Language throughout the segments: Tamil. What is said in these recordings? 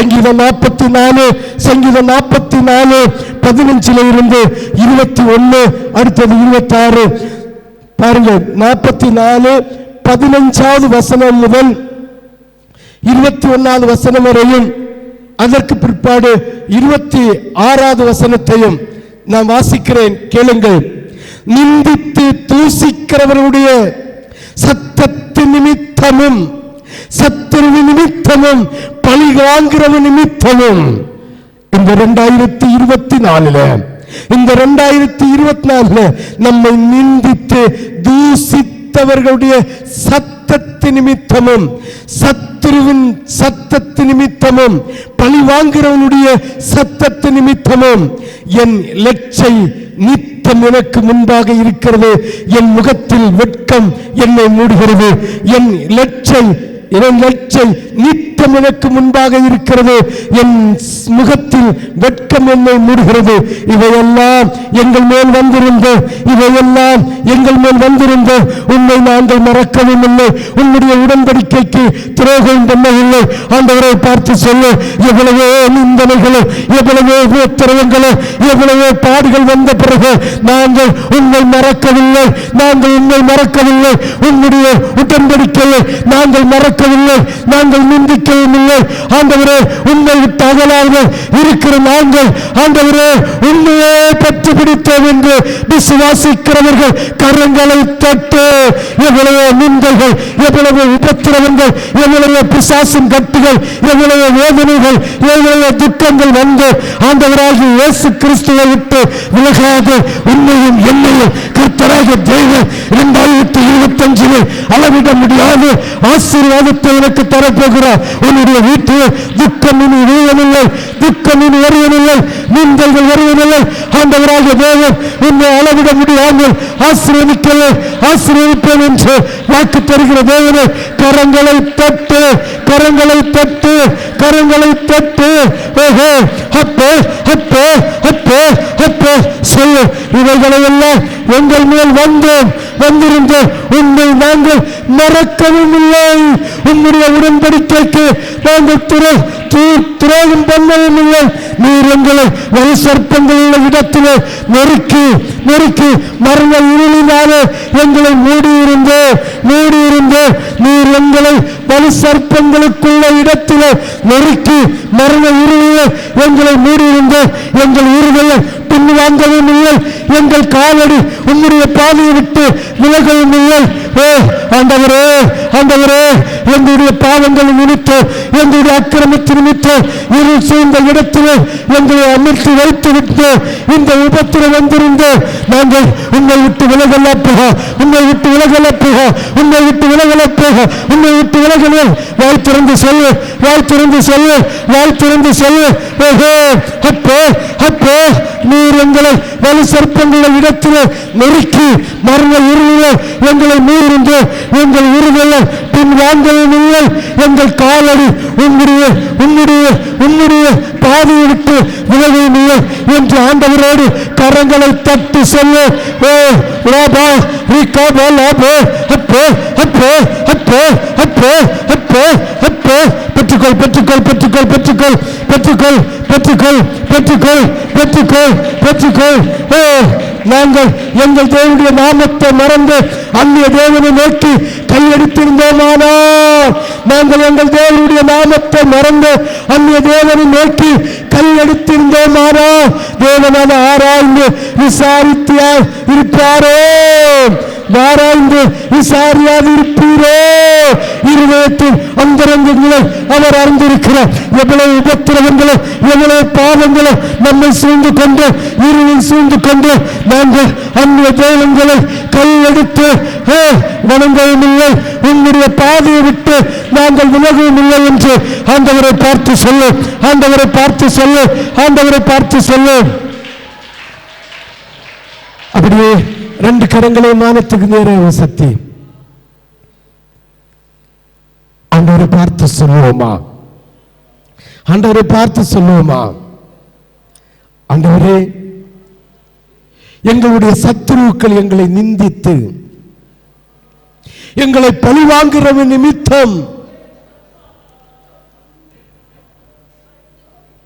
சங்கீதம் நாற்பத்தி நாலு சங்கீதம் நாற்பத்தி நாலு பதினஞ்சுல இருந்து இருபத்தி ஒன்று அடுத்தது இருபத்தி ஆறு பாருங்க நாற்பத்தி நாலு பதினஞ்சாவது வசனம் முதல் இருபத்தி ஒன்னாவது வசனம் வரையும் அதற்கு பிற்பாடு இருபத்தி ஆறாவது வசனத்தையும் நான் வாசிக்கிறேன் கேளுங்கள். நிந்தித்து தூசிக்கிறவருடைய சத்தத்து நிமித்தமும் சத்துருவு நிமித்தமும் பழி வாங்குறவு நிமித்தமும் இந்த ரெண்டாயிரத்தி இருபத்தி நாலுல இந்த ரெண்டாயிரத்தி இருபத்தி நாலுல நம்மை நிந்தித்து தூசித்தவர்களுடைய சத்தத்து நிமித்தமும் சத்துருவின் சத்தத்து நிமித்தமும் பழி வாங்குறவனுடைய சத்தத்து நிமித்தமும் என் லட்சை நித்தம் எனக்கு முன்பாக இருக்கிறது. என் முகத்தில் வெட்கம் என்னை மூடுகிறது. என் லட்சை இரண்டற்றை நித்திய நித்தம் எனக்கு முன்பாக இருக்கிறது. என் முகத்தில் வெட்கம் என்னை மூடுகிறது. இவையெல்லாம் எங்கள் மேல் வந்திருந்த இவையெல்லாம் எங்கள் மேல் வந்திருந்த உன்னை நாங்கள் மறக்கவும் இல்லை. உன்னுடைய உடன்படிக்கைக்கு துரோகம் பண்ணவில்லை. ஆண்டவரை பார்த்து சொல்லு எவ்வளவோ நிந்தனைகளோ எவ்வளவோ உத்தரவுகளோ எவ்வளவோ பாடுகள் வந்த பிறகு நாங்கள் உன்னை மறக்கவில்லை. நாங்கள் உன்னை மறக்கவில்லை. உன்னுடைய உடன்படிக்கையை நாங்கள் மறக்கவில்லை. நாங்கள் நிந்திக்க நிச்சயம் இல்லை ஆண்டவரே உன்னை விட்டு இருக்கிற நாங்கள் ஆண்டவரே உண்மையே பற்றி பிடித்தோம் என்று விசுவாசிக்கிறவர்கள் கரங்களை தட்டு. எவ்வளவு நிந்தைகள் எவ்வளவு உபத்திரவங்கள் எவ்வளவு பிசாசின் கட்டுகள் எவ்வளவு வேதனைகள் எவ்வளவு துக்கங்கள் வந்து ஆண்டவராகி இயேசு கிறிஸ்துவை விட்டு விலகாது. உண்மையும் எண்ணையும் கர்த்தராக தேவ இரண்டாயிரத்தி இருபத்தி அஞ்சில் அளவிட முடியாது. ஆசீர்வாதத்தை எனக்கு தரப்போகிறார். உன்னுடைய வீட்டில் துக்கம் இனி விழுவதில்லை. துக்கம் இனி வருவதில்லை. நிந்தைகள் வருவதில்லை. ஆண்டவராக தேவன் உன்னை அளவிட முடியாமல் ஆசீர்வதிக்கலை ஆசிரியமிப்பேன் என்று வாக்கு தருகிற தேவனை கரங்களை தட்டு கரங்களை தட்டு கரங்களை தட்டு. ஓஹோ அப்போ அப்போ அப்போ அப்போ சொல்லு இவைகளை எல்லாம் எங்கள் மேல் வந்தேன் வந்திருந்த உண்மை நாங்கள் மறக்கவும் இல்லை. உன்னுடைய உடன்படிக்கைக்கு நாங்கள் துறை துரோகம் பண்ணவும் இல்லை. நீர் எங்களை வலி சர்ப்பங்கள் உள்ள இடத்திலே நெருக்கி நெருக்கி மரண இருளினாலே எங்களை மூடியிருந்தோ மூடியிருந்தே. நீர் எங்களை வலி சர்ப்பங்களுக்குள்ள இடத்திலே நெருக்கி மரண இருளிலே எங்களை மூடியிருந்தோ. எங்கள் இருதலை பின் வாங்கவும் இல்லை. எங்கள் காலடி உம்முடைய பாதையை விட்டு விலகவும் இல்லை. ஓ ஆண்டவரே ஆண்டவரே எங்களுடைய பாவங்கள் நிமித்தம் எங்களுடைய அக்கிரமத்தை நிமித்தம் இருள் சூழ்ந்த இடத்திலே எங்களை அமர்த்தி வைத்து விட்டு இந்த விபத்தில் வந்திருந்து நாங்கள் உன்னை விட்டு விலகல போக உன்னை விட்டு விலகல போக உன்னை விட்டு விலகல போக உன்னை விட்டு விலகல வாய் திறந்து சொல்லு வாய் திறந்து சொல்லு வாய் திறந்து சொல்லு. ஓஹோ அப்போ அப்போ நீர் எங்களை வலு சர்ப்பங்களை இடத்திலே நெருக்கி மரண இருளிலே எங்களை மீறிந்து எங்கள் இருதலை பின் வாங்கவும் இல்லை. எங்கள் காலடி உன்னுடைய உன்னுடைய உன்னுடைய பாதையை விட்டு விலகவும் இல்லை என்று ஆண்டவரோடு கரங்களை தட்டி சொல்லு ஓ லாபா ரீகாபா லாபோ அப்போ அப்போ அப்போ அப்போ அப்போ அப்போ பெற்றுக்கொள் பெற்றுக்கொள் பெற்றுக்கொள் பெற்றுக்கொள் பெற்றுக்கொள் பெற்றுக்கொள் பெற்றுக்கொள் பெற்றுக்கொள் பெற்றுக்கொள் நாங்கள் எங்கள் தேவனுடைய நாமத்தை மறந்து அந்நிய தேவனை நோக்கி கையெடுத்திருந்தோமானால் நாங்கள் எங்கள் தேவனுடைய நாமத்தை மறந்து அந்நிய தேவனை நோக்கி கையெடுத்திருந்தோமானால் தேவனான ஆராய்ந்து விசாரித்தியாய் இருப்பாரோ? ஆராய்ந்து விசாரியாதிருப்பீரோ? இருதயத்தின் அந்தரங்கங்களை அவர் அறிந்திருக்கிறார். எவ்வளவு உபத்திரவங்களோ எவ்வளவு பாவங்களோ நம்மை சூழ்ந்து கொண்டு இருளில் சூழ்ந்து கொண்டு நாங்கள் அந்நிய தேவங்களை கையெடுத்து வணங்கவும் இல்லை. உன்னுடைய பாதையை விட்டு நாங்கள் விலகவும் இல்லை என்று ஆண்டவரை பார்த்து சொல்லு. ஆண்டவரை பார்த்து சொல்லு. ஆண்டவரை பார்த்து சொல்லு. அப்படியே ரெண்டு கரங்களை மானத்துக்கு நேரே சக்தி ஆண்டவரை பார்த்து சொல்லுவோமா? ஆண்டவரை பார்த்து சொல்லுவோமா? ஆண்டவரே எங்களுடைய சத்துருக்கள் எங்களை நிந்தித்து எங்களை பழிவாங்குறவன் நிமித்தம்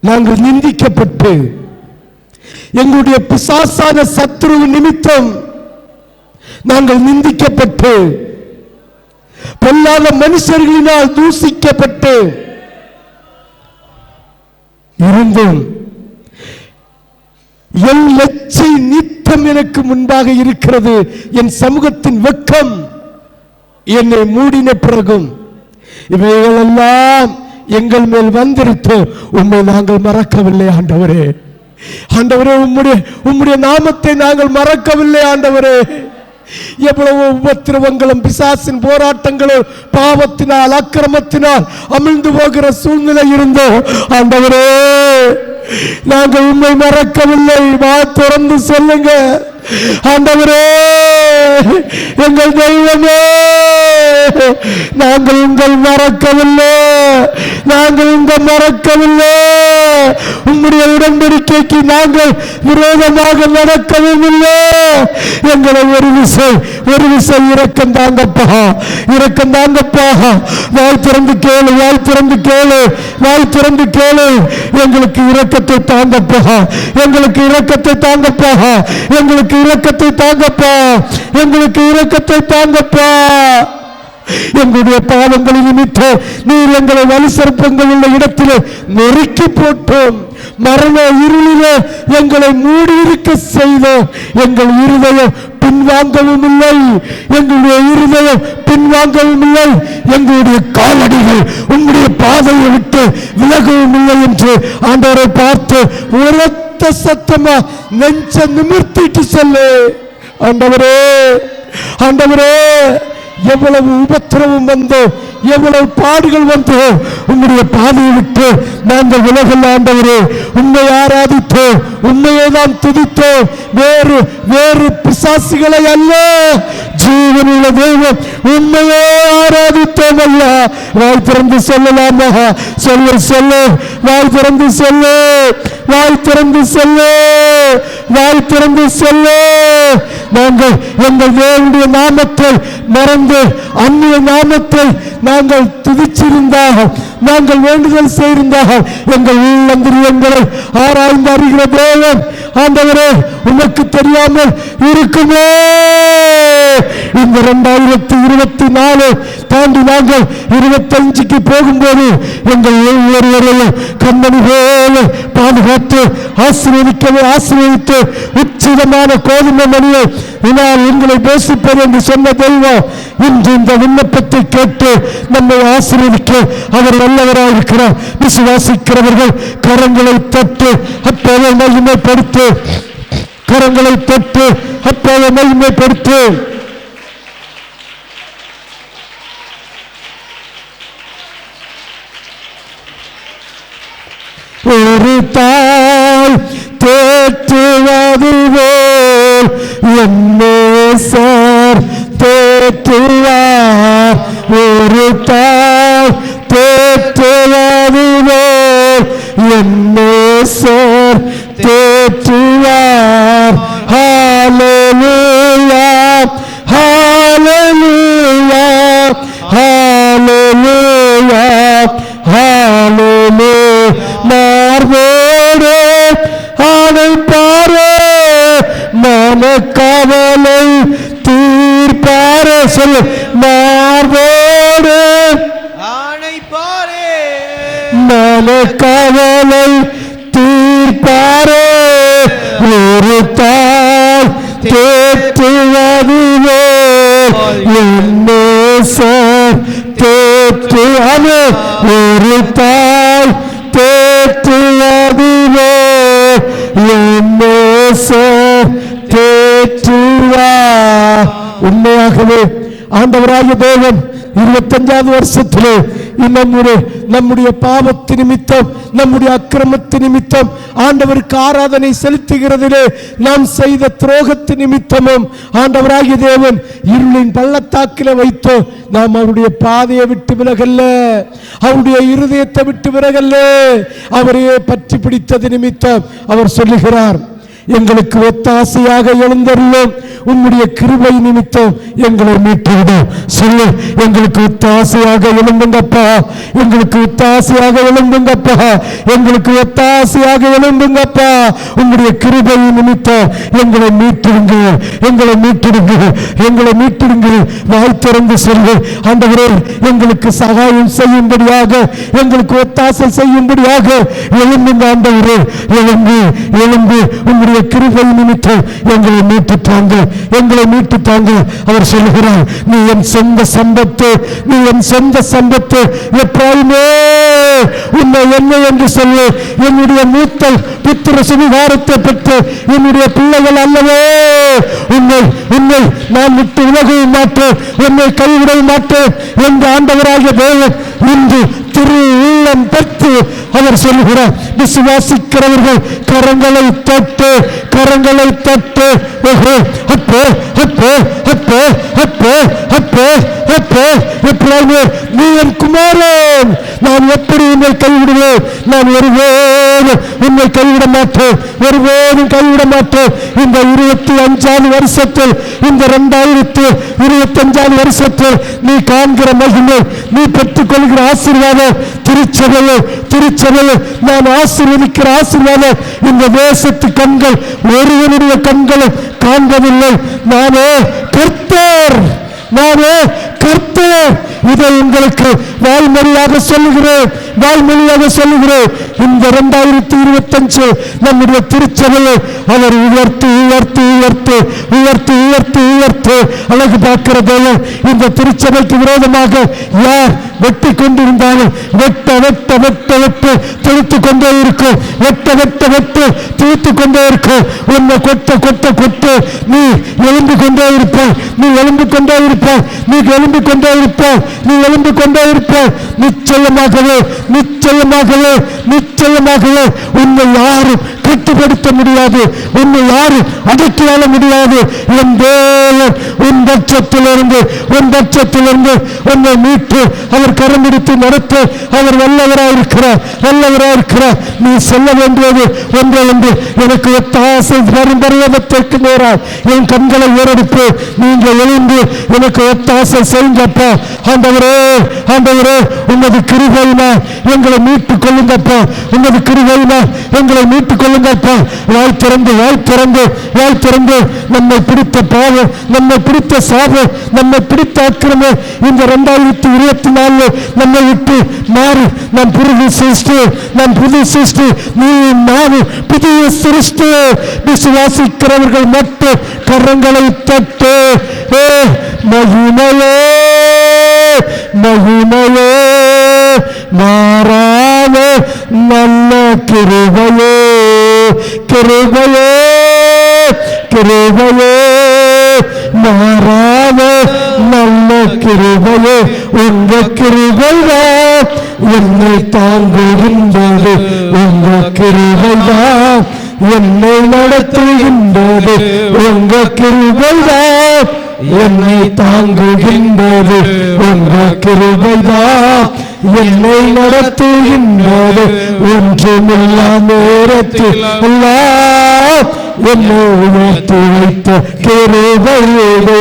நாங்கள் நிந்திக்கப்பட்டு எங்களுடைய பிசாசான சத்ரு நிமித்தம் நாங்கள் நிந்திக்கப்பட்டு பொல்லாத மனுஷர்களினால் தூசிக்கப்பட்டு இருந்தும் என் லட்சை நித்தம் எனக்கு முன்பாக இருக்கிறது என் சமூகத்தின் வெக்கம் என்னை மூடின பிறகும் இவைகளெல்லாம் எங்கள் மேல் வந்திருத்து உண்மை நாங்கள் மறக்கவில்லை ஆண்டவரே. ஆண்டவரே உம்முடைய உம்முடைய நாமத்தை நாங்கள் மறக்கவில்லை ஆண்டவரே. எவ்வளவு உபத்திரவங்களும் பிசாசின் போராட்டங்களும் பாவத்தினால் அக்கிரமத்தினால் அமிழ்ந்து போகிற சூழ்நிலை இருந்தோ? ஆண்டவரே நாங்கள் உண்மை மறக்கவில்லை. வா திறந்து சொல்லுங்க. ஆண்டவரே எங்கள் தெய்வமே நாங்கள் உங்கள் மறக்கவில்லை நாங்கள் உங்கள் மறக்கவில்லை. உங்களுடைய உடன்படிக்கைக்கு நாங்கள் விரோதமாக நடக்கவும் இல்லை. எங்களை ஒரு விசை ஒரு விசை இறக்கம் தாங்கப்பா இறக்கம் தாங்கப்பா. வாய் திறந்து கேளு வாய் திறந்து கேளு வாய் திறந்து கேளு. எங்களுக்கு இரக்கத்தை தாங்கப்பா எங்களுக்கு இரக்கத்தை தாங்கப்பா எங்களுக்கு இரக்கத்தை தாங்கப்பா. எங்களுக்கு இரக்கத்தை தாங்கப்பா. எங்களுடைய பாவங்களின் நிமித்தம் நீர் எங்களை வலு உள்ள இடத்திலே நெருக்கி போட்டோம். மரண இருளிலே எங்களை மூடியிருக்க செய்தோம். எங்கள் இருதயம் பின்வாங்கவும் இல்லை. எங்களுடைய இருதயம் பின்வாங்கவும் இல்லை. எங்களுடைய காலடிகள் உங்களுடைய பாதையை விட்டு விலகவும் இல்லை என்று ஆண்டவரை பார்த்து உரத்த சத்தமா நெஞ்ச நிமிர்த்திட்டு சொல்லு ஆண்டவரே ஆண்டவரே எவ்வளவு உபத்திரவம் வந்தோ எவ்வளவு பாடுகள் வந்தோ உங்களுடைய பாதையை விட்டு நாங்கள் விலகல் ஆண்டவரே உண்மை ஆராதித்தோ உண்மையை தான் துதித்தோ வேறு வேறு பிசாசுகளை அல்ல ஜீவனுள்ள தெய்வம் உண்மையே ஆராதித்தோம் அல்ல வாய் திறந்து சொல்லலாமா சொல்லு சொல்லு வாய் திறந்து சொல்லு வாய் திறந்து சொல்லு. வாய் திறந்து சொல்லு. நாங்கள் எங்கள் தேவனுடைய நாமத்தை மறந்து அந்நிய நாமத்தை நாங்கள் துதிச்சிருந்தாக நாங்கள் வேண்டுதல் செய்திருந்தாக எங்கள் உள்ளந்திரியங்களை ஆராய்ந்து அறிகிற தேவன் ஆண்டவரே உனக்கு தெரியாமல் இருக்குமே. இந்த இரண்டாயிரத்தி இருபத்தி நாலு தாண்டி நாங்கள் இருபத்தஞ்சுக்கு போகும்போது எங்கள் ஒவ்வொருவரையும் கண்ணனி போல பாதுகாத்து ஆசீர்வதிக்கவே ஆசீர்வதித்து உச்சிதமான கோதுமை மணியை நான் எங்களை பேசிப்பது என்று சொன்ன தெய்வம் இன்று இந்த விண்ணப்பத்தை கேட்டு நம்மை ஆசீர்வதிக்க அவர் நல்லவராக இருக்கிறார். விசுவாசிக்கிறவர்கள் கரங்களை தட்டு அப்போதை மகிமைப்படுத்து கரங்களை தட்டு அப்போதை மகிமைப்படுத்து. ஒரு தாய் தேற்றுவது என்னே சார் தேற்றுவார். ஒரு தாய் தேற்றுவது என்னே சார் தேற்றுவார். ஹalleluya ஹalleluya ஹalleluya. மார்போடு அழைப்பாரே மனக்கவலை தீர்ப்பாரே. சொல்லு மார்போடு ஆணைப்பாரே மனக்கவலை தீர்ப்பாரே. ஒரு தாய் தேற்றுவதுவே. என்னே சார் தேற்று அது ஒரு தாய் தேற்றுவதுவே என்னே தேற்றுவா. உண்மையாகவே ஆண்டவராகிய தேவன் இருபத்தஞ்சாவது வருஷத்திலே நம்முடைய நம்முடைய பாவத்து நிமித்தம் நம்முடைய அக்கிரமத்து நிமித்தம் ஆண்டவருக்கு ஆராதனை செலுத்துகிறதிலே நாம் செய்த துரோகத்து நிமித்தமும் ஆண்டவராகிய தேவன் இருளின் பள்ளத்தாக்கில வைத்தோ நாம் அவருடைய பாதையை விட்டு விலகல்ல. அவருடைய இருதயத்தை விட்டு விலகல்ல. அவரையே பற்றி பிடித்தது நிமித்தம் அவர் சொல்லுகிறார். எங்களுக்கு ஒத்தாசையாக எழுந்தருளும். உம்முடைய கிருபை நிமித்தம் எங்களை மீட்டுவிடும் சொல்லு எங்களுக்கு ஒத்தாசையாக எழும்புங்கப்பா. எங்களுக்கு ஒத்தாசையாக எழும்புங்கப்பா. எங்களுக்கு ஒத்தாசையாக எழும்புங்கப்பா. உங்களுடைய கிருபை நிமித்தம் எங்களை மீட்டுடுங்க எங்களை மீட்டுடுங்க எங்களை மீட்டிடுங்க வாய் திறந்து சொல்லு. ஆண்டவரே எங்களுக்கு சகாயம் செய்யும்படியாக எங்களுக்கு ஒத்தாசை செய்யும்படியாக எழும்புங்க ஆண்டவரே. எழும்பு எழும்பு. உங்களுடைய கிருபை நிமித்தம் எங்களை மீட்டு தாங்க எங்களை மீட்டு தாங்க அவர் சொல்லுகிறார் நீ என் சொந்த சம்பத்து நீ என் சொந்த சம்பத்து எப்பாயுமே உன்னை என்ன என்று சொல்லு. என்னுடைய மூத்த புத்திர சுவிகாரத்தை பெற்று என்னுடைய பிள்ளைகள் அல்லவோ. உன்னை உன்னை நான் விட்டு உலகை மாட்டேன் உன்னை கைவிட மாட்டேன் என்று ஆண்டவராகிய தேவன் இன்று திரு உள்ளம் பெற்று அவர் சொல்கிறார் விசுவாசிக்கிறவர்கள் கரங்களை தட்டு கரங்களை தட்டு ஓஹோ அப்போ அப்போ அப்போ அப்போ அப்போ அப்போ எப்படியாவது நீ என் குமாரன். நான் எப்படி உன்னை கைவிடுவேன்? நான் ஒருபோதும் உன்னை கைவிட மாட்டேன். ஒருபோதும் கைவிட மாட்டேன். இந்த இருபத்தி அஞ்சாம் வருஷத்தில் இந்த இரண்டாயிரத்தி இருபத்தி அஞ்சாம் வருஷத்தில் நீ காண்கிற மகிமை நீ பெற்றுக்கொள்கிற ஆசீர்வாதம் திருச்சபையை திருச்சபையை நான் ஆசீர்வதிக்கிற ஆசீர்வாதம் இந்த தேசத்து கண்கள் ஒருவனுடைய கண்களும் காண்பதில்லை. நானே கர்த்தர் நானே கர்த்தர். இதை உங்களுக்கு வாய்மொழியாக சொல்லுகிறேன் வாய்மொழியாக சொல்லுகிறேன். இந்த இரண்டாயிரத்தி இருபத்தஞ்சு நம்முடைய திருச்சபையை அவர் உயர்த்து உயர்த்து உயர்த்து உயர்த்து உயர்த்து உயர்த்து அழகு பார்க்கிறதோல இந்த திருச்சபைக்கு விரோதமாக யார் வெட்டி கொண்டிருந்தாலும் வெட்ட வெட்ட வெட்ட வெட்டு துளித்து கொண்டே இருக்கும் வெட்ட வெட்ட வெட்டு துளித்து கொண்டே இருக்கும் உன்னை கொட்ட கொட்ட கொட்ட நீ எழுந்து கொண்டே இருப்பாய். நீ எழுந்து கொண்டே இருப்பாய். நீ எழுந்து கொண்டே இருப்பாய். நீ எழுந்து கொண்டே இருப்ப நிச்சயமாகவே நிச்சயமாகவே நிச்சயமாகவே உன்னை யாரும் கட்டுப்படுத்த முடியாது. உன்னை யாரும் அடக்கியால முடியாது. என் தேவன் உன் பட்சத்திலிருந்து உன் பட்சத்திலிருந்து உன்னை மீட்டு அவர் கரம்பிடித்து நடத்த. அவர் வல்லவராயிருக்கிறார் வல்லவராயிருக்கிறார். நீ சொல்ல வேண்டியது ஒன்றே என்று எனக்கு ஒத்தாசை வரும் பருவத்திற்கு நேரால் என் கண்களை ஏறெடுத்து நீங்கள் எழுந்து எனக்கு ஒத்தாசை செய்யுங்கப்பா. ஆண்டவரே ஆண்டவரே உமது கிருபையில எங்களை மீட்டுக் கொள்ளுங்கப்பா உமது கிருபையில எங்களை மீட்டுக் கொள்ளுங்கப்பா வாய் திறந்து வாய் திறந்து வாய் திறந்து. நம்மை பிடித்த பாவம் நம்மை பிடித்த சாபம் நம்மை பிடித்த அக்கிரமம் இந்த ரெண்டாயிரத்தி இருபத்தி நாலு நம்மை விட்டு மாறி. நம் புரிதி சிருஷ்டி நம் புது சிருஷ்டி நீ மாறு. புதிய சிருஷ்டி. விசுவாசிக்கிறவர்கள் மட்டும் கரங்களை தட்டு. ஏ மகிமையே! மகிமையே மாறாத நல்ல கிருபையே கிருபையே கிருபையே மாறாத நல்ல கிருபையே. உங்க கிருபையா என்னை தாங்குகின்றது? உங்க கிருபையா என்னை நடத்துகின்றது? உங்க கிருபையா என்னை தாங்குகின்றது. உங்க கிருபைதான் என்னை நடத்துகின்றது. ஒன்றுமில்லா நேரத்தில் என்னை உயர்த்தி வைத்த கிருபையோடு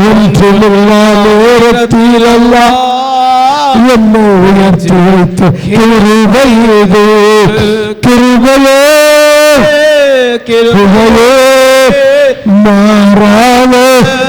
ஒன்றுமில்லா நேரத்தில் எல்லாம் என்னை உயர்த்தி வைத்த கிருபையோடு. கிருபையே கிருபையே. மாறாத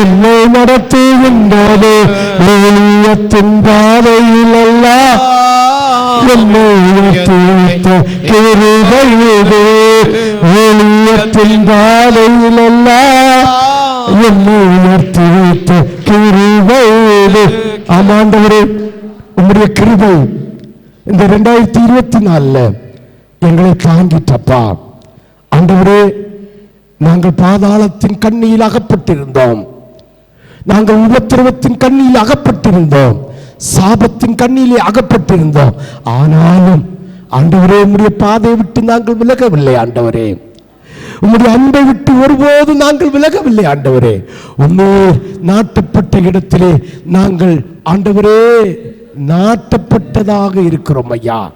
என்னை நடத்துகின்றது ஊழியத்தின் பாதையில் எல்லாம் என்னை உயர்த்தி வைத்த ஊழியத்தின் பாதையில் என்னை உயர்த்தி வைத்த ஆமாண்டவரே உம்முடைய கிருபை இந்த ரெண்டாயிரத்தி இருபத்தி நாலுல எங்களை தாங்கிட்டப்பா. ஆண்டவரே நாங்கள் பாதாளத்தின் கண்ணியில் அகப்பட்டிருந்தோம். நாங்கள் உபத்திரவத்தின் கண்ணியில் அகப்பட்டிருந்தோம். சாபத்தின் கண்ணிலே அகப்பட்டிருந்தோம். ஆனாலும் ஆண்டவரே உம்முடைய பாதை விட்டு நாங்கள் விலகவில்லை ஆண்டவரே. உம்முடைய அன்பை விட்டு ஒருபோதும் நாங்கள் விலகவில்லை ஆண்டவரே. உன்னோர் நாட்டப்பட்ட இடத்திலே நாங்கள் ஆண்டவரே நாட்டப்பட்டதாக இருக்கிறோம் ஐயா.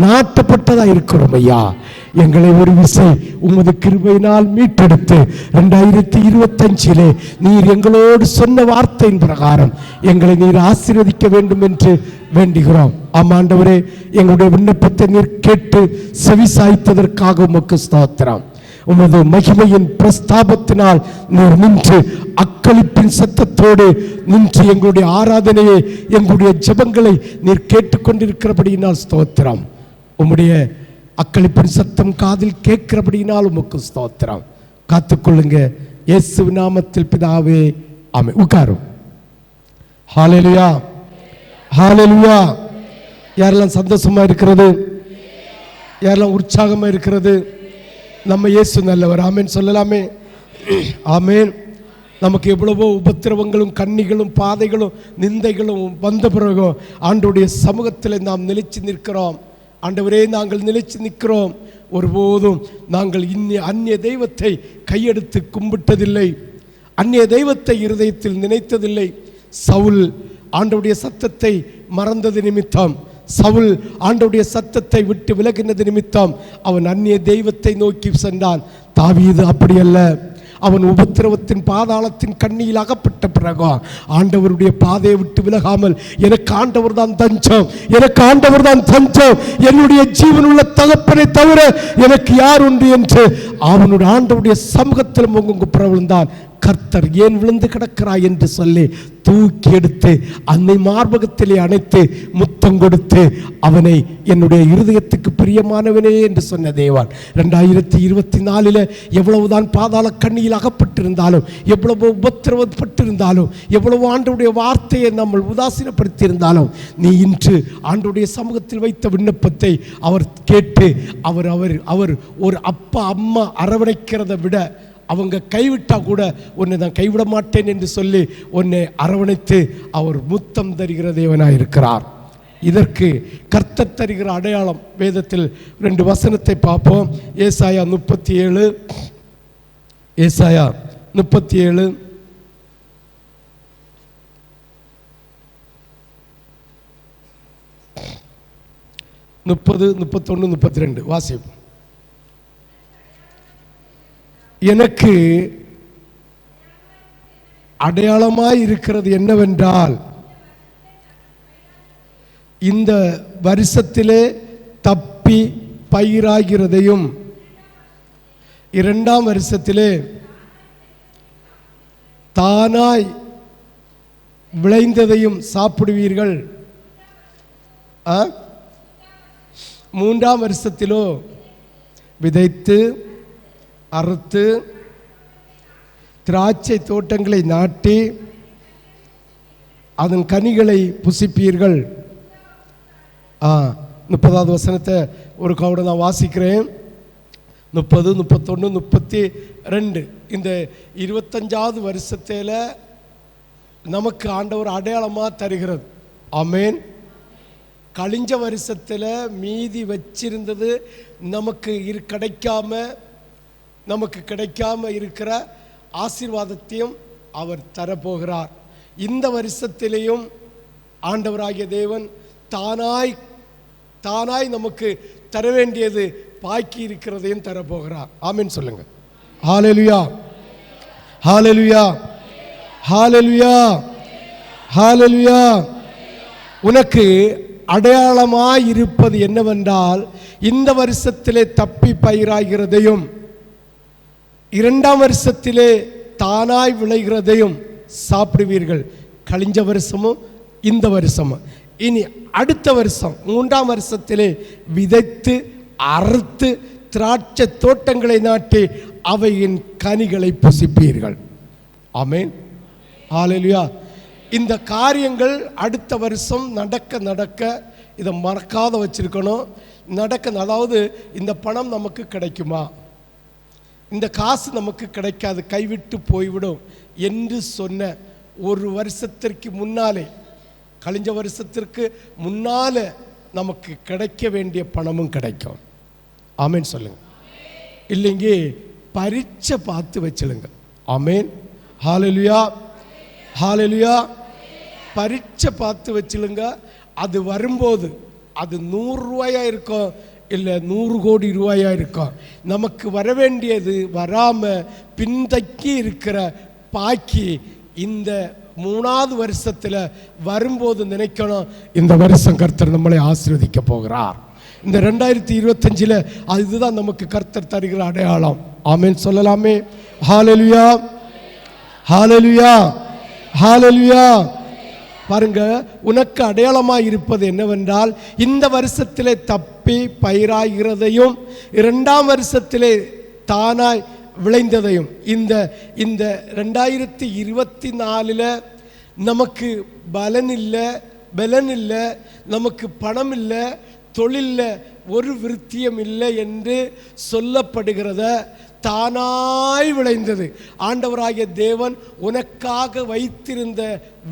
நாட்டப்பட்டதா இருக்கிறோம் ஐயா. எங்களை ஒரு விசை உமது கிருபையினால் மீட்டெடுத்து ரெண்டாயிரத்தி இருபத்தஞ்சிலே நீர் எங்களோடு சொன்ன வார்த்தையின் பிரகாரம் எங்களை நீர் ஆசீர்வதிக்க வேண்டும் என்று வேண்டுகிறோம். ஆமாண்டவரே எங்களுடைய விண்ணப்பத்தை நீர் கேட்டு செவி சாய்த்ததற்காக உமக்கு ஸ்தோத்திரம். உமது மகிமையின் பிரஸ்தாபத்தினால் நீர் நின்று அக்களிப்பின் சத்தத்தோடு நின்று எங்களுடைய ஆராதனையை எங்களுடைய ஜெபங்களை நீர் கேட்டுக்கொண்டிருக்கிறபடியினால் ஸ்தோத்திரம். உம்முடைய அக்களிப்பின் சத்தம் காதில் கேட்கிறபடினால் உமக்கு ஸ்தோத்திரம். காத்துக்கொள்ளுங்க. இயேசு நாமத்தில் பிதாவே ஆமை உட்காரும். ஹalleluya. ஹalleluya. யாரெல்லாம் சந்தோஷமா இருக்கிறது? யாரெல்லாம் உற்சாகமா இருக்கிறது? நம்ம இயேசு நல்லவர். ஆமென். சொல்லலாமே. ஆமேன். நமக்கு எவ்வளவோ உபத்திரவங்களும் கண்ணிகளும் பாதைகளும் நிந்தைகளும் வந்த பிறகும் ஆண்டுடைய சமூகத்தில் நாம் நிலைச்சு நிற்கிறோம். ஆண்டவரே நாங்கள் நிலைச்சு நிற்கிறோம். ஒருபோதும் நாங்கள் இன்னி அந்நிய தெய்வத்தை கையெடுத்து கும்பிட்டதில்லை. அந்நிய தெய்வத்தை இருதயத்தில் நினைத்ததில்லை. சவுல் ஆண்டவுடைய சத்தத்தை மறந்தது நிமித்தம். சவுல் ஆண்டவுடைய சத்தத்தை விட்டு விலகினது நிமித்தம். அவன் அந்நிய தெய்வத்தை நோக்கி சென்றான். தாவீது அப்படியல்ல. அவன் உபத்திரவத்தின் பாதாளத்தின் கண்ணியில் அகப்பட்ட பிறகு ஆண்டவருடைய பாதையை விட்டு விலகாமல் எனக்கு ஆண்டவர் தான் தஞ்சம் எனக்கு ஆண்டவர் தான் தஞ்சம் என்னுடைய ஜீவனுள்ள தகப்பனை தவிர எனக்கு யார் உண்டு? என்று அவனுடைய ஆண்டவருடைய சமூகத்தில் முகங்கு பிரபலம் தான் கர்த்தர் ஏன் விழுந்து கிடக்கிறாய் என்று சொல்லி தூக்கி எடுத்து அன்னை மார்பகத்திலே அணைத்து முத்தம் கொடுத்து அவனை என்னுடைய இருதயத்துக்கு பிரியமானவனே என்று சொன்ன தேவான். ரெண்டாயிரத்தி இருபத்தி நாலில் எவ்வளவுதான் பாதாள கண்ணியில் அகப்பட்டிருந்தாலும் எவ்வளவு உபத்திரவப்பட்டிருந்தாலும் எவ்வளவு ஆண்டுடைய வார்த்தையை நம்ம உதாசீனப்படுத்தியிருந்தாலும் நீ இன்று ஆண்டுடைய சமூகத்தில் வைத்த விண்ணப்பத்தை அவர் கேட்டு அவர் அவர் அவர் ஒரு அப்பா அம்மா அரவணைக்கிறதை விட அவங்க கைவிட்டா கூட உன்னை நான் கைவிட மாட்டேன் என்று சொல்லி உன்னை அரவணைத்து அவர் முத்தம் தருகிற தேவனாக இருக்கிறார் இதற்கு கர்த்தர் தருகிற அடையாளம் வேதத்தில் ரெண்டு வசனத்தை பார்ப்போம். ஏசாயா முப்பத்தி ஏழு ஏசாயா முப்பத்தி ஏழு முப்பது முப்பத்தொன்று முப்பத்தி ரெண்டு வாசிப்போம். எனக்கு அடையாளமாய் இருக்கிறது என்னவென்றால் இந்த வருஷத்திலே தப்பி பயிராகிறதையும் இரண்டாம் வருஷத்திலே தானாய் விளைந்ததையும் சாப்பிடுவீர்கள் ஆ? மூன்றாம் வருஷத்திலோ விதைத்து அறுத்து திராட்சை தோட்டங்களை நாட்டி அதன் கனிகளை புசிப்பீர்கள். ஆ முப்பதாவது வசனத்தை ஒரு கவுட நான் வாசிக்கிறேன். முப்பது முப்பத்தொன்று முப்பத்தி ரெண்டு இந்த இருபத்தஞ்சாவது வருஷத்தில் நமக்கு ஆண்டவர் அடையாளமாக தருகிறது. அமேன் கழிஞ்ச வருஷத்தில் மீதி வச்சிருந்தது நமக்கு இரு கிடைக்காம நமக்கு கிடைக்காம இருக்கிற ஆசீர்வாதத்தையும் அவர் தரப்போகிறார். இந்த வருஷத்திலேயும் ஆண்டவராகிய தேவன் தானாய் தானாய் நமக்கு தர வேண்டியது பாக்கி இருக்கிறதையும் தரப்போகிறார். ஆமென் சொல்லுங்க. ஹalleluya ஹalleluya ஹalleluya ஹalleluya உனக்கு அடையாளமாய் இருப்பது என்னவென்றால் இந்த வருஷத்திலே தப்பி பயிராகிறதையும் இரண்டாம் வருஷத்திலே தானாய் விளைகிறதையும் சாப்பிடுவீர்கள். கழிஞ்ச வருஷமும் இந்த வருஷமும். இனி அடுத்த வருஷம் மூன்றாம் வருஷத்திலே விதைத்து அறுத்து திராட்சை தோட்டங்களை நாட்டி அவையின் கனிகளை புசிப்பீர்கள். ஆமென். ஆலையா இந்த காரியங்கள் அடுத்த வருஷம் நடக்க நடக்க இதை மறக்காத வச்சிருக்கணும். நடக்க அதாவது இந்த பணம் நமக்கு கிடைக்குமா? இந்த காசு நமக்கு கிடைக்காது கைவிட்டு போய்விடும் என்று சொன்ன ஒரு வருஷத்திற்கு முன்னாலே கழிஞ்ச வருஷத்திற்கு முன்னால நமக்கு கிடைக்க வேண்டிய பணமும் கிடைக்கும். ஆமேன் சொல்லுங்க. இல்லைங்க பரீட்சை பார்த்து வச்சிடுங்க ஆமேன். ஹாலலுயா ஹாலலுயா பரீட்சை பார்த்து வச்சிடுங்க அது வரும்போது அது நூறு ரூபாயா இருக்கும்? இல்லை நூறு கோடி ரூபாயாக இருக்கும் நமக்கு வர வேண்டியது வராமல் பின்தக்கி இருக்கிற பாக்கி இந்த மூணாவது வருஷத்தில் வரும்போது நினைக்கணும் இந்த வருஷம் கர்த்தர் நம்மளை ஆசீர்வதிக்க போகிறார். இந்த ரெண்டாயிரத்தி இருபத்தஞ்சில் அதுதான் நமக்கு கர்த்தர் தருகிற அடையாளம். ஆமென் சொல்லலாமே. ஹாலலுயா ஹாலலுயா ஹாலலுயா பாருங்க உனக்கு அடையாளமாக இருப்பது என்னவென்றால் இந்த வருஷத்திலே தப்பி பயிராகிறதையும் இரண்டாம் வருஷத்திலே தானாய் விளைந்ததையும் இந்த இந்த ரெண்டாயிரத்தி இருபத்தி நாலில் நமக்கு பலன் இல்லை பலன் இல்லை நமக்கு பணம் இல்லை தொழிலில் ஒரு விருத்தியம் இல்லை என்று சொல்லப்படுகிறத தானாய் விளைந்தது. ஆண்டவராகிய தேவன் உனக்காக வைத்திருந்த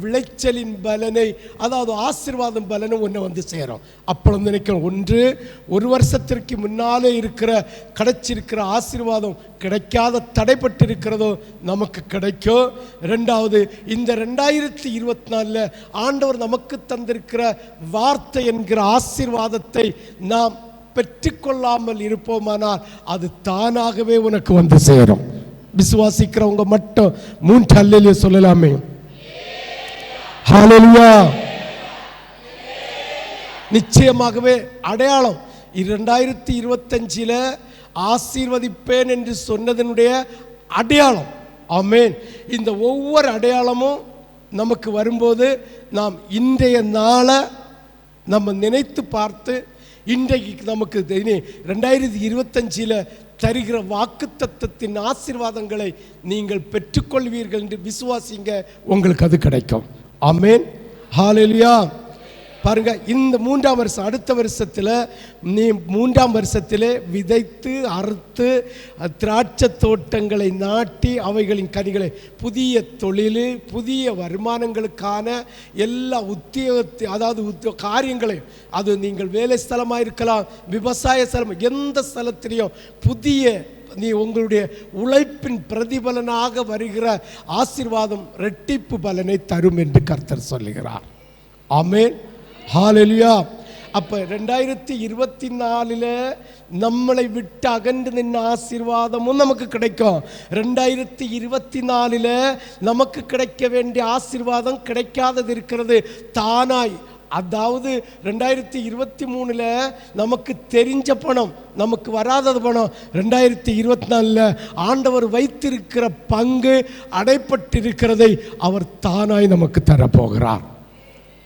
விளைச்சலின் பலனை அதாவது ஆசீர்வாதம் பலனும் ஒன்று வந்து சேரும். அப்பொழுது நினைக்கிறோம் ஒன்று ஒரு வருஷத்திற்கு முன்னாலே இருக்கிற கிடைச்சிருக்கிற ஆசீர்வாதம் கிடைக்காத தடைப்பட்டிருக்கிறதோ நமக்கு கிடைக்கும். ரெண்டாவது இந்த ரெண்டாயிரத்தி இருபத்தி நாலில் ஆண்டவர் நமக்கு தந்திருக்கிற வார்த்தை என்கிற ஆசீர்வாதத்தை நாம் பெற்றுக்கொள்ளாமல் இருப்போமானால் அது தானாகவே உனக்கு வந்து சேரும். விசுவாசிக்கிறவங்க மட்டும் மூன்று அல்லையிலே சொல்லலாமே. ஹalleluya நிச்சயமாகவே அடையாளம் இரண்டாயிரத்தி இருபத்தஞ்சில் ஆசீர்வதிப்பேன் என்று சொன்னதனுடைய அடையாளம். ஆமேன் இந்த ஒவ்வொரு அடையாளமும் நமக்கு வரும்போது நாம் இன்றைய நாளை நம்ம நினைத்து பார்த்து இன்றைக்கு நமக்கு ரெண்டாயிரத்தி இருபத்தஞ்சில் தருகிற வாக்குத்தத்தத்தின் ஆசீர்வாதங்களை நீங்கள் பெற்றுக்கொள்வீர்கள் என்று விசுவாசிங்க. உங்களுக்கு அது கிடைக்கும். அமேன் ஹalleluya. பாருங்க இந்த மூன்றாம் வருஷம் அடுத்த வருஷத்தில் நீ மூன்றாம் வருஷத்திலே விதைத்து அறுத்து திராட்சை தோட்டங்களை நாட்டி அவைகளின் கனிகளை புதிய தொழில் புதிய வருமானங்களுக்கான எல்லா உத்தியோகத்தை அதாவது உத்தியோ காரியங்களை அது நீங்கள் வேலை ஸ்தலமாக இருக்கலாம் விவசாய ஸ்தலம் எந்த ஸ்தலத்திலையும் புதிய நீ உங்களுடைய உழைப்பின் பிரதிபலனாக வருகிற ஆசீர்வாதம் ரெட்டிப்பு பலனை தரும் என்று கர்த்தர் சொல்லுகிறார். ஆமென். ஹாலெலியா அப்போ ரெண்டாயிரத்தி இருபத்தி நாலில் நம்மளை விட்டு அகன்று நின்ற ஆசீர்வாதமும் நமக்கு கிடைக்கும். ரெண்டாயிரத்தி இருபத்தி நாலில் நமக்கு கிடைக்க வேண்டிய ஆசீர்வாதம் கிடைக்காதது இருக்கிறது. தானாய் அதாவது ரெண்டாயிரத்தி இருபத்தி மூணில் நமக்கு தெரிஞ்ச பணம் நமக்கு வராதது பணம். ரெண்டாயிரத்தி இருபத்தி நாலில் ஆண்டவர் வைத்திருக்கிற பங்கு அடைப்பட்டிருக்கிறதை அவர் தானாய் நமக்கு தரப்போகிறார்.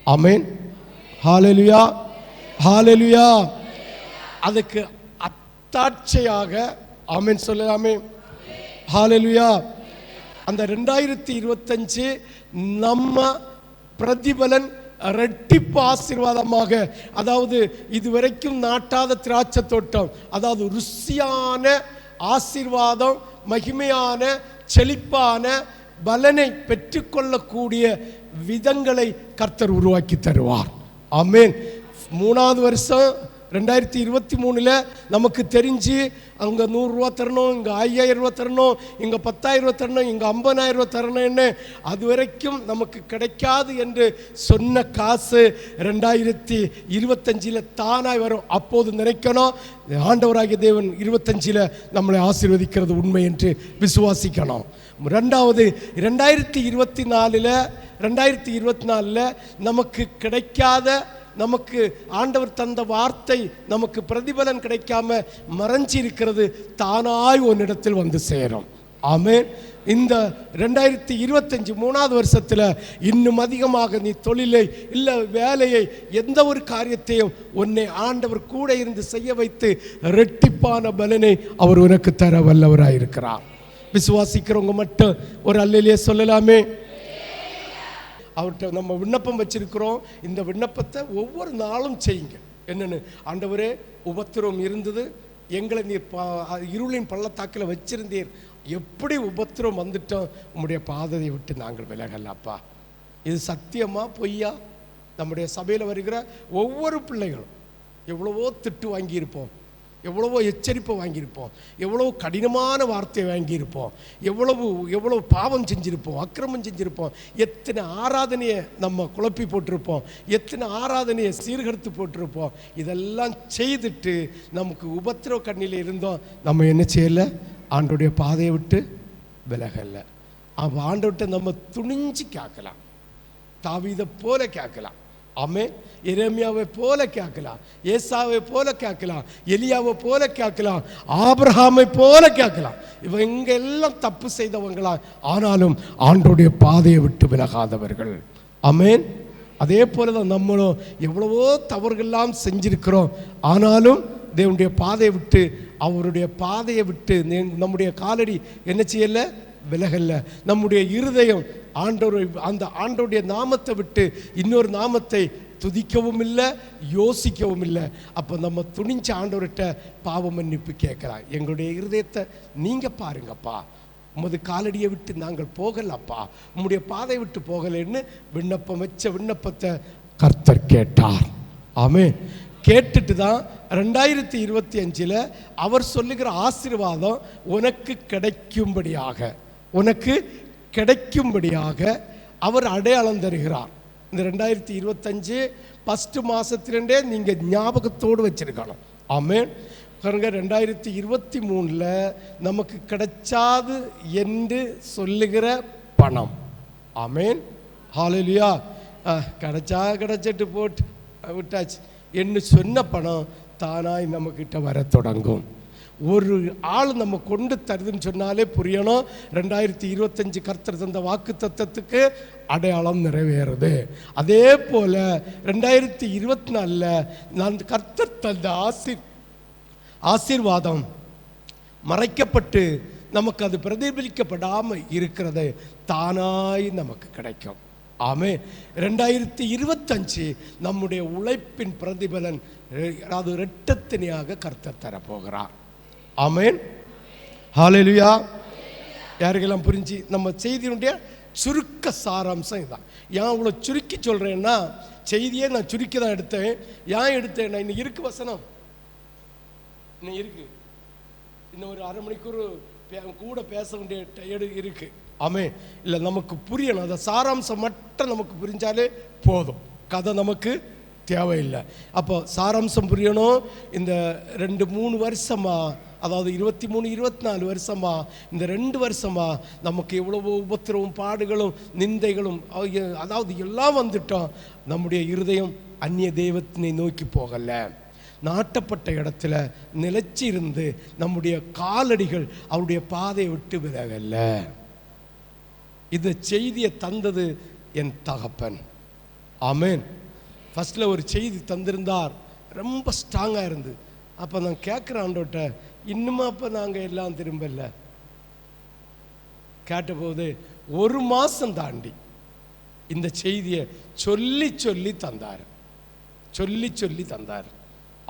ஆமென். ஹாலலுயா ஹாலலுயா அதுக்கு அத்தாட்சையாக ஆமென் சொல்லலாமே. ஹாலலுயா அந்த ரெண்டாயிரத்தி இருபத்தஞ்சு நம்ம பிரதிபலன் ரெட்டிப்பு ஆசீர்வாதமாக அதாவது இதுவரைக்கும் நாட்டாத திராட்சை தோட்டம் அதாவது ருசியான ஆசீர்வாதம் மகிமையான செழிப்பான பலனை பெற்றுக்கொள்ளக்கூடிய விதங்களை கர்த்தர் உருவாக்கி தருவார். அமேன் மூணாவது வருஷம் ரெண்டாயிரத்தி இருபத்தி மூணில் நமக்கு தெரிஞ்சு அங்கே நூறுரூவா தரணும் இங்கே ஐயாயிரம் ரூபா தரணும் இங்கே பத்தாயிரம் ரூபா தரணும் இங்கே ஐம்பதாயிரம் ரூபா தரணும்னு அது வரைக்கும் நமக்கு கிடைக்காது என்று சொன்ன காசு ரெண்டாயிரத்தி இருபத்தஞ்சில் தானாய் வரும். அப்போது நினைக்கணும் ஆண்டவராகிய தேவன் இருபத்தஞ்சில் நம்மளை ஆசீர்வதிக்கிறது உண்மை என்று விசுவாசிக்கணும். ரெண்டாவது ரெண்டாயிரத்தி இருபத்தி நாலில் ரெண்டாயிரத்தி இருபத்தி நாலில் நமக்கு கிடைக்காத நமக்கு ஆண்டவர் தந்த வார்த்தை நமக்கு பிரதிபலன் கிடைக்காம மறைஞ்சி இருக்கிறது தானாய் உன்னிடத்தில் வந்து சேரும். ஆமே இந்த ரெண்டாயிரத்தி இருபத்தஞ்சி மூணாவது வருஷத்தில் இன்னும் அதிகமாக நீ தொழிலை இல்லை வேலையை எந்த ஒரு காரியத்தையும் உன்னை ஆண்டவர் கூட இருந்து செய்ய வைத்து ரெட்டிப்பான பலனை அவர் உனக்கு தர வல்லவராக இருக்கிறார் விசுவாசிக்கிறவங்க மட்டும் ஒரு அல்லையிலே சொல்லலாமே. அவர்கிட்ட நம்ம விண்ணப்பம் வச்சிருக்கிறோம். இந்த விண்ணப்பத்தை ஒவ்வொரு நாளும் செய்யுங்க. என்னென்னு? ஆண்டவரே உபத்திரம் இருந்தது. எங்களை நீர் பா- இருளின் பள்ளத்தாக்கில் வச்சிருந்தீர். எப்படி உபத்திரம் வந்துட்டோம்? உங்களுடைய பாதையை விட்டு நாங்கள் விலகல அப்பா. இது சத்தியமா பொய்யா? நம்முடைய சபையில் வருகிற ஒவ்வொரு பிள்ளைகளும் எவ்வளவோ திட்டு வாங்கியிருப்போம். எவ்வளவோ எச்சரிப்பை வாங்கியிருப்போம். எவ்வளவு கடினமான வார்த்தையை வாங்கியிருப்போம். எவ்வளவு எவ்வளவு பாவம் செஞ்சுருப்போம். அக்கிரமம் செஞ்சுருப்போம். எத்தனை ஆராதனையை நம்ம குழப்பி போட்டிருப்போம். எத்தனை ஆராதனையை சீர்கடுத்து போட்டிருப்போம். இதெல்லாம் செய்துட்டு நமக்கு உபத்திரவ கண்ணில் இருந்தோம். நம்ம என்ன செய்யலை? ஆண்டோடைய பாதையை விட்டு விலகலை. அவன் ஆண்டவர்கிட்ட நம்ம துணிஞ்சு கேட்கலாம். தாவீதை போல கேட்கலாம். ஆமே எரேமியாவை போல கேட்கலாம். ஏசாவை போல கேட்கலாம். எலியாவை போல கேட்கலாம். ஆபிரஹாமை போல கேட்கலாம். இவங்க எல்லாம் தப்பு செய்தவங்களா ஆனாலும் ஆண்டோடைய பாதையை விட்டு விலகாதவர்கள். அமேன் அதே போல தான் நம்மளும் எவ்வளவோ தவறுகள்லாம் செஞ்சிருக்கிறோம். ஆனாலும் தேவனுடைய பாதையை விட்டு அவருடைய பாதையை விட்டு நே- நம்முடைய காலடி என்ன செய்யல? விலகல்ல. நம்முடைய இருதயம் ஆண்டோரை அந்த ஆண்டோடைய நாமத்தை விட்டு இன்னொரு நாமத்தை துதிக்கவும் இல்லை யோசிக்கவும் இல்லை அப்போ நம்ம துணிஞ்ச ஆண்டவர்கிட்ட பாவ மன்னிப்பு கேட்கலாம் எங்களுடைய இருதயத்தை நீங்கள் பாருங்கப்பா. உமது காலடியை விட்டு நாங்கள் போகலப்பா. உம்முடைய பாதை விட்டு போகலைன்னு விண்ணப்பம் வச்ச விண்ணப்பத்தை கர்த்தர் கேட்டார். ஆமே கேட்டுட்டு தான் ரெண்டாயிரத்தி இருபத்தி அஞ்சில் அவர் சொல்லுகிற ஆசீர்வாதம் உனக்கு கிடைக்கும்படியாக. உனக்கு கிடைக்கும்படியாக அவர் அடையாளம் தருகிறார். இந்த ரெண்டாயிரத்தி இருபத்தஞ்சு ஃபஸ்ட்டு மாதத்துலேருந்தே நீங்கள் ஞாபகத்தோடு வச்சிருக்கணும். ஆமேன். பாருங்க ரெண்டாயிரத்தி இருபத்தி மூணில் நமக்கு கிடைச்சாது என்று சொல்லுகிற பணம். ஆமேன். ஹாலலியா கிடைச்சா கிடைச்சிட்டு போட்டு விட்டாச்சு. என்று சொன்ன பணம் தானாய் நம்மக்கிட்ட வர தொடங்கும். ஒரு ஆள் நம்ம கொண்டு தருதுன்னு சொன்னாலே புரியணும். ரெண்டாயிரத்தி இருபத்தஞ்சு கர்த்தர் தந்த வாக்கு தத்துவத்துக்கு அடையாளம் நிறைவேறுது. அதே போல் ரெண்டாயிரத்தி இருபத்தி நாலில் நான் கர்த்தர் தந்த ஆசிர் ஆசீர்வாதம் மறைக்கப்பட்டு நமக்கு அது பிரதிபலிக்கப்படாமல் இருக்கிறது தானாய் நமக்கு கிடைக்கும். ஆமே. ரெண்டாயிரத்தி இருபத்தஞ்சு நம்முடைய உழைப்பின் பிரதிபலன் ரெ- அது இரட்டத்தினையாக கர்த்தர் தரப்போகிறார். ஆமேன். ஹalleluya. யாருக்கெல்லாம் புரிஞ்சு? நம்ம செய்தியினுடைய சுருக்க சாராம்சம் இதான் ஏன் இவ்வளோ சுருக்கி சொல்கிறேன்னா செய்தியே நான் சுருக்கி தான் எடுத்தேன். ஏன் எடுத்தேன் நான் இன்னும் இருக்கு வசனம். இன்னும் இருக்கு. இன்னும் ஒரு அரை மணிக்கூர் பே- கூட பேச வேண்டிய டயர்டு இருக்கு. ஆமே இல்லை நமக்கு புரியணும். அந்த சாராம்சம் மட்டும் நமக்கு புரிஞ்சாலே போதும். கதை நமக்கு தேவையில்லை. அப்போ சாராம்சம் புரியணும். இந்த ரெண்டு மூணு வருஷமா அதாவது இருபத்தி மூணு இருபத்தி நாலு வருஷமா இந்த ரெண்டு வருஷமா நமக்கு எவ்வளவோ உபத்திரவும் பாடுகளும் நிந்தைகளும் அதாவது எல்லாம் வந்துட்டோம். நம்முடைய இருதயம் அந்நிய தெய்வத்தினை நோக்கி போகலை. நாட்டப்பட்ட இடத்துல நிலச்சி இருந்து நம்முடைய காலடிகள் அவருடைய பாதையை விட்டு விலகல்ல இந்த செய்தியை தந்தது என் தகப்பன். ஆமேன். ஃபர்ஸ்ட்ல ஒரு செய்தி தந்திருந்தார். ரொம்ப ஸ்ட்ராங்காக இருந்து அப்போ நான் கேட்குறேன் ஆண்டோட்ட இன்னுமா அப்போ நாங்கள் எல்லாம் திரும்பல? கேட்டபோது ஒரு மாதம் தாண்டி இந்த செய்தியை சொல்லி சொல்லி தந்தார். சொல்லி சொல்லி தந்தார்.